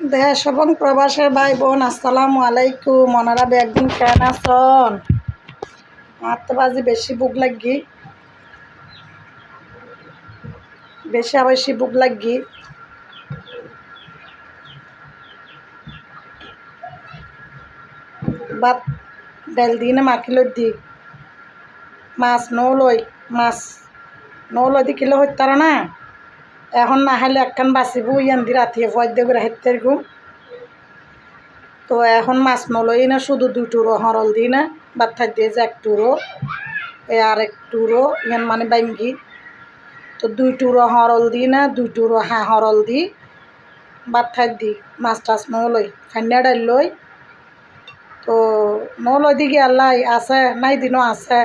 দেশ এবং প্রবাসের ভাই বোন আসসালামু আলাইকুম। ওনারা একদিন কেন আসন? আমার তো বাজি বেশি বুক লাগি। বেশি আবেশি বুক লাগি। বাত ডাল দি না মাখিল দি। মাছ নলই মাছ নলই দি কিলো হইতার না? এখন না হলে একখান বাঁচিব ইয়ান দি রাতি ভয় দিয়ে করে হেঁটে ঘুম তো এখন মাছ নলই না, শুধু দুটুরো হরল দি না বাচ্চার দিয়ে যে এক টুরো এ আর এক টুরো ইয়ান মানে বাঙ্গি। তো দুই টুরো হরল দি না দুই টুরো হ্যাঁ হরল দি বাচ্চার দি মাছ টাছ নলই খান্না ডাল লই। তো নলই দিকে আল্লাহ আছে, নাই দিনও আছে,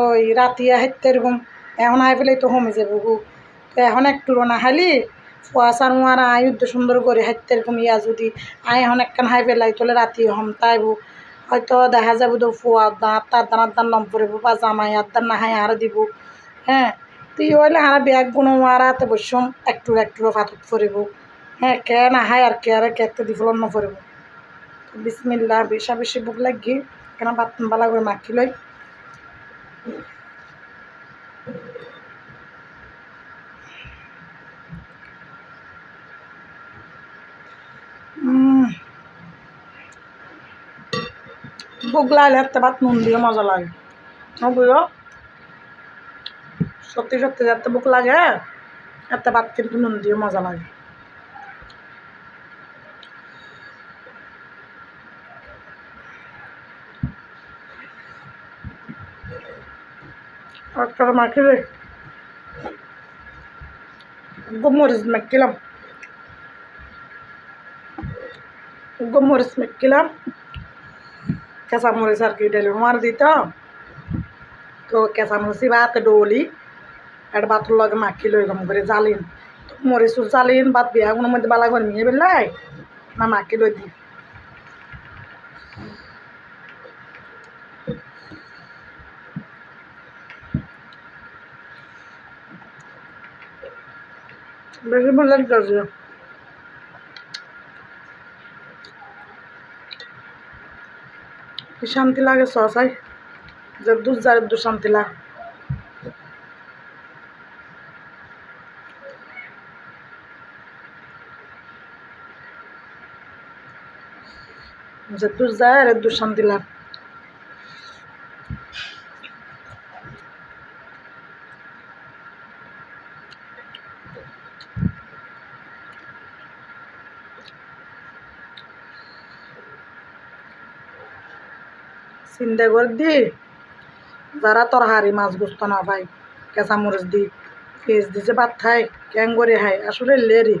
ওই রাতিয়া হেঁটে ঘুম, এখন আই পেলে তো কমে যাব তো এখন একটু না হালি ফুয়া সার মারা আই উদ্দ সুন্দর করে হাইতে এরকম ইয়া যদি। আই এখন একখান হাই পেলাই তোলে রাতি হম তাইব। হয়তো দেখা যাব তো ফুয়া দাঁত তার দান নম পড়ব বা জামাই দান না হাই আর দিব। হ্যাঁ তুই হইলে আর ব্যাগ গুণ মারাতে বসম একটু একটু ফাতত পড়ব হ্যাঁ কে না হাই আর কে আর কে দি ফলন নপড়ব বিসমিল্লা বেশা বেশি বুক লাগি, কেন বাতন বালা করে মাখি লই বুক লাগলে একটা ভাত নুন দিয়ে মজা লাগে। বুঝো সত্যি সত্যি যাতে বুক লাগে একটা ভাত কিন্তু নুন দিয়ে মজা লাগে। একটা মাখিলে গোমরিচ মাখিলাম গোমরিচ মাখিলাম কেঁচা মরিচ আর কি ডেলি মার দিত তো কেঁচা মরিচি ভাত ডলি একটা ভাতের লগে মাখি লই গম করে জালিন তো মরিচ জালিন ভাত বিয়া কোনো মধ্যে বালা করে নিয়ে বেলাই না মাখি লই দি বেশি ভালো লাগতেছে কি শান্তি লাগে সসাই যে দুধ যার দু শান্তি লাগে। যে দু যায় আর দু শান্তি চিন্তা করে দি যারা তোর হারি মাছ গুস্ত না কেঁচা মরিচ দি, পেঁয়াজ দিছে ভাত খাই ক্যাং করে খাই আসলে লেরি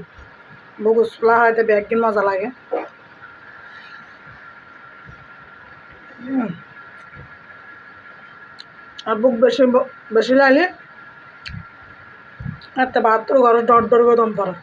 বগুস ফুলা হয় তো ব্যাগ মজা লাগে। আর বুক বেশি বেশি লাগলে একটা ভাত তোর ঘরে ডর ডর করে দম পড়ে